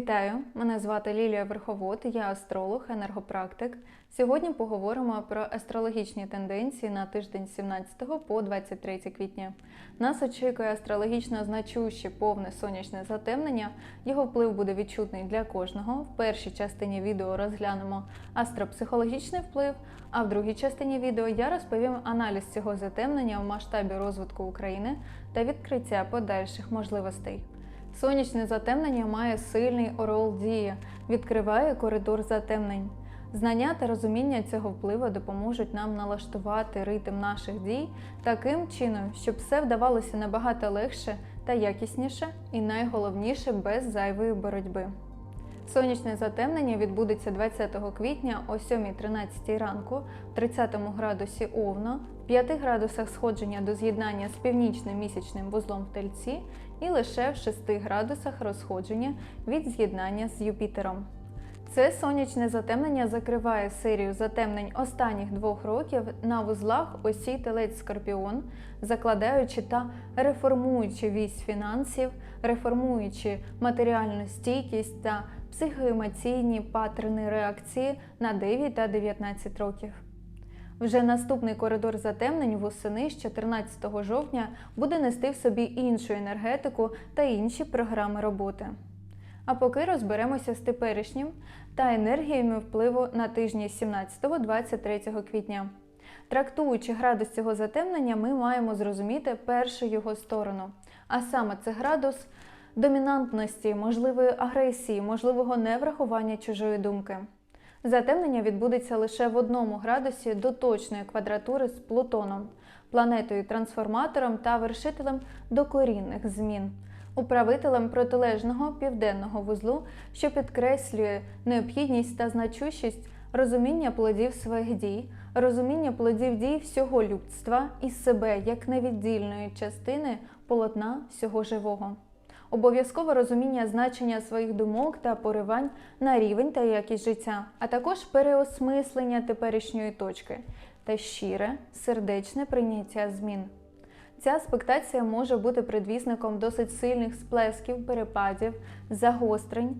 Вітаю! Мене звати Лілія Верховод, я астролог, енергопрактик. Сьогодні поговоримо про астрологічні тенденції на тиждень з 17 по 23 квітня. Нас очікує астрологічно значуще повне сонячне затемнення. Його вплив буде відчутний для кожного. В першій частині відео розглянемо астропсихологічний вплив, а в другій частині відео я розповім аналіз цього затемнення в масштабі розвитку України та відкриття подальших можливостей. Сонячне затемнення має сильний орол дії, відкриває коридор затемнень. Знання та розуміння цього впливу допоможуть нам налаштувати ритм наших дій таким чином, щоб все вдавалося набагато легше та якісніше, і найголовніше без зайвої боротьби. Сонячне затемнення відбудеться 20 квітня о 7.13 ранку в 30 градусі Овна, в 5 градусах сходження до з'єднання з північним місячним вузлом в Тельці і лише в 6 градусах розходження від з'єднання з Юпітером. Це сонячне затемнення закриває серію затемнень останніх двох років на вузлах осі телець Скорпіон, закладаючи та реформуючи вісь фінансів, реформуючи матеріальну стійкість та психоемоційні паттерни реакції на 9 та 19 років. Вже наступний коридор затемнень восени з 14 жовтня буде нести в собі іншу енергетику та інші програми роботи. А поки розберемося з теперішнім та енергіями впливу на тижні з 17-23 квітня. Трактуючи градус цього затемнення, ми маємо зрозуміти першу його сторону, а саме це градус домінантності, можливої агресії, можливого неврахування чужої думки. Затемнення відбудеться лише в одному градусі до точної квадратури з Плутоном, планетою трансформатором та вершителем докорінних змін, управителем протилежного південного вузлу, що підкреслює необхідність та значущість розуміння плодів своїх дій, розуміння плодів дій всього людства і себе як невіддільної частини полотна всього живого. Обов'язкове розуміння значення своїх думок та поривань на рівень та якість життя, а також переосмислення теперішньої точки та щире, сердечне прийняття змін. Ця аспектація може бути предвісником досить сильних сплесків, перепадів, загострень.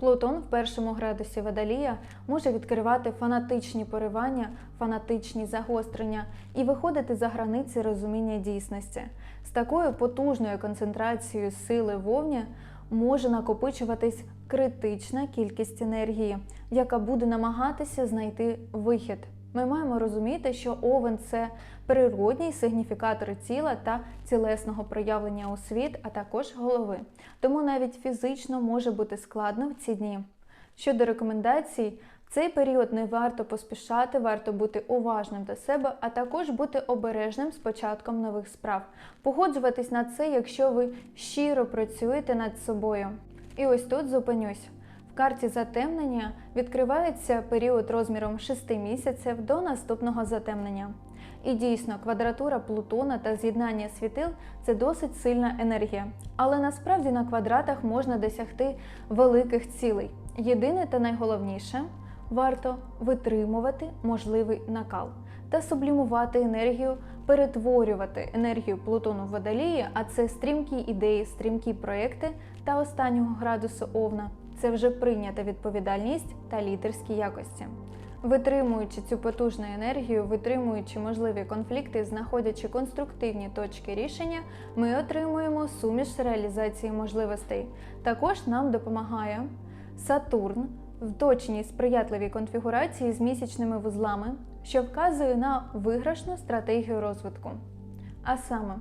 Плутон в першому градусі Водолія може відкривати фанатичні поривання, фанатичні загострення і виходити за границі розуміння дійсності. З такою потужною концентрацією сили вовні може накопичуватись критична кількість енергії, яка буде намагатися знайти вихід. Ми маємо розуміти, що овен це природній сигніфікатор тіла та цілесного проявлення у світ, а також голови. Тому навіть фізично може бути складно в ці дні. Щодо рекомендацій, в цей період не варто поспішати, варто бути уважним до себе, а також бути обережним з початком нових справ, погоджуватись на це, якщо ви щиро працюєте над собою. І ось тут зупинюсь. В карті затемнення відкривається період розміром 6 місяців до наступного затемнення. І дійсно, квадратура Плутона та з'єднання світил це досить сильна енергія. Але насправді на квадратах можна досягти великих цілей. Єдине та найголовніше варто витримувати можливий накал та сублімувати енергію, перетворювати енергію Плутону в водолії, а це стрімкі ідеї, стрімкі проекти та останнього градусу Овна це вже прийнята відповідальність та лідерські якості. Витримуючи цю потужну енергію, витримуючи можливі конфлікти, знаходячи конструктивні точки рішення, ми отримуємо суміш реалізації можливостей. Також нам допомагає Сатурн в точній сприятливій конфігурації з місячними вузлами, що вказує на виграшну стратегію розвитку. А саме,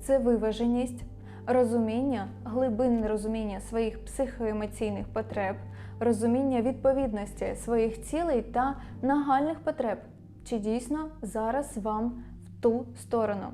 це виваженість, розуміння, глибинне розуміння своїх психоемоційних потреб, розуміння відповідності своїх цілей та нагальних потреб, чи дійсно зараз вам в ту сторону.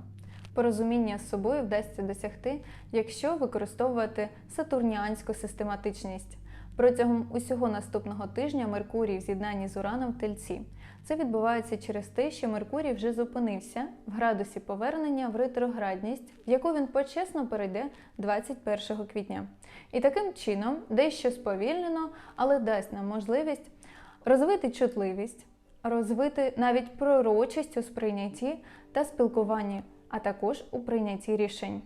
Порозуміння з собою вдасться досягти, якщо використовувати сатурніанську систематичність. Протягом усього наступного тижня Меркурій в з'єднанні з Ураном в тельці. Це відбувається через те, що Меркурій вже зупинився в градусі повернення в ретроградність, в яку він почесно перейде 21 квітня. І таким чином дещо сповільнено, але дасть нам можливість розвити чутливість, розвити навіть пророчість у сприйнятті та спілкуванні, а також у прийнятті рішень.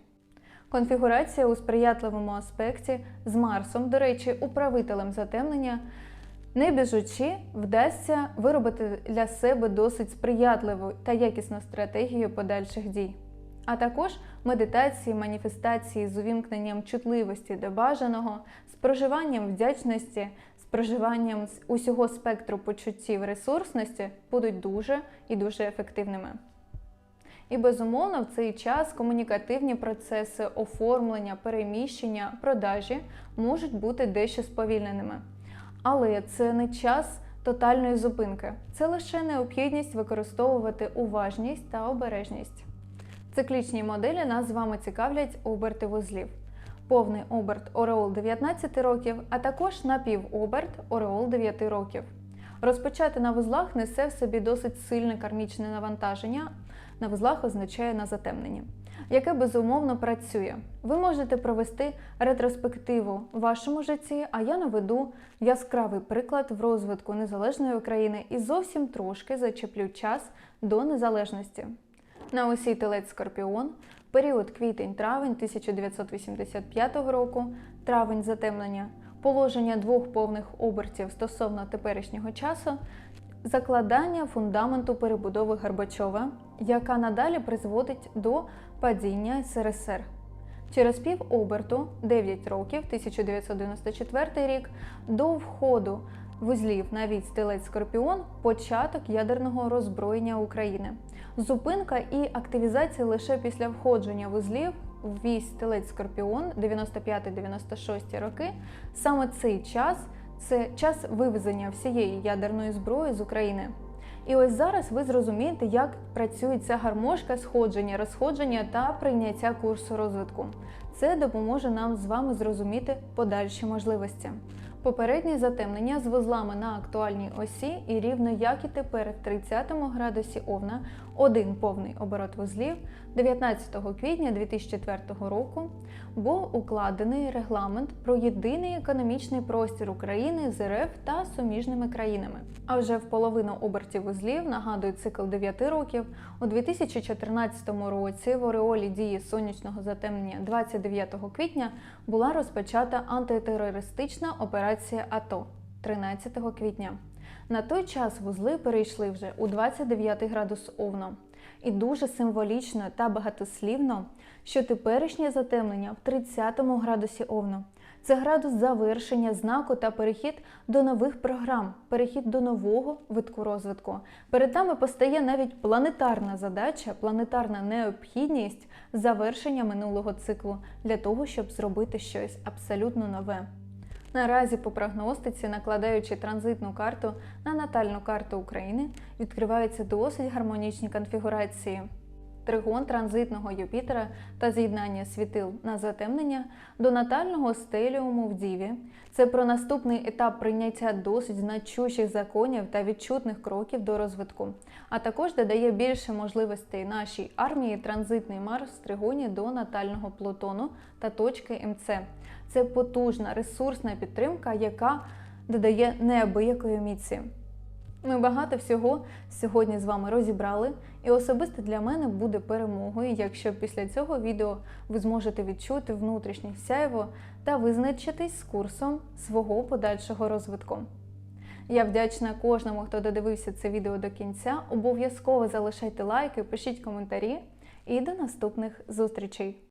Конфігурація у сприятливому аспекті з Марсом, до речі, управителем затемнення, не біжучи, вдасться виробити для себе досить сприятливу та якісну стратегію подальших дій. А також медитації, маніфестації з увімкненням чутливості до бажаного, з проживанням вдячності, з проживанням усього спектру почуттів ресурсності будуть дуже і дуже ефективними. І безумовно, в цей час комунікативні процеси оформлення, переміщення, продажі можуть бути дещо сповільненими. Але це не час тотальної зупинки, це лише необхідність використовувати уважність та обережність. Циклічні моделі нас з вами цікавлять оберти вузлів. Повний оберт Ореол 19 років, а також напівоберт Ореол 9 років. Розпочати на вузлах несе в собі досить сильне кармічне навантаження. На вузлах означає на затемненні, яке безумовно працює. Ви можете провести ретроспективу в вашому житті, а я наведу яскравий приклад в розвитку незалежної України і зовсім трошки зачеплю час до незалежності. На осі Телець Скорпіон, період квітень-травень 1985 року, травень затемнення, положення двох повних обертів стосовно теперішнього часу, закладання фундаменту перебудови Горбачова, яка надалі призводить до падіння СРСР. Через пів оберту 9 років 1994 рік до входу вузлів на вісь Телець Скорпіон початок ядерного роззброєння України. Зупинка і активізація лише після входження вузлів в вісь Телець Скорпіон 95-96 роки. Саме цей час це час вивезення всієї ядерної зброї з України. І ось зараз ви зрозумієте, як працює ця гармошка сходження, розходження та прийняття курсу розвитку. Це допоможе нам з вами зрозуміти подальші можливості. Попереднє затемнення з вузлами на актуальній осі і рівно як і тепер в 30 градусі Овна, один повний оборот вузлів 19 квітня 2004 року був укладений регламент про єдиний економічний простір України з РФ та суміжними країнами. А вже в половину обертів вузлів нагадую цикл 9 років у 2014 році в ореолі дії сонячного затемнення 29 квітня була розпочата антитерористична операція АТО 13 квітня. На той час вузли перейшли вже у 29 градус Овна. І дуже символічно та багатослівно, що теперішнє затемнення в 30 градусі Овна. Це градус завершення знаку та перехід до нових програм, перехід до нового витку розвитку. Перед нами постає навіть планетарна задача, планетарна необхідність завершення минулого циклу для того, щоб зробити щось абсолютно нове. Наразі по прогностиці, накладаючи транзитну карту на натальну карту України, відкриваються досить гармонічні конфігурації. Тригон транзитного Юпітера та з'єднання світил на затемнення до натального стеліуму в Діві. Це про наступний етап прийняття досить значущих законів та відчутних кроків до розвитку, а також додає більше можливостей нашій армії транзитний Марс в тригоні до натального Плутону та точки МЦ. Це потужна ресурсна підтримка, яка додає неабиякої міці. Ми багато всього сьогодні з вами розібрали, і особисто для мене буде перемогою, якщо після цього відео ви зможете відчути внутрішнє сяйво та визначитись з курсом свого подальшого розвитку. Я вдячна кожному, хто додивився це відео до кінця. Обов'язково залишайте лайки, пишіть коментарі і до наступних зустрічей!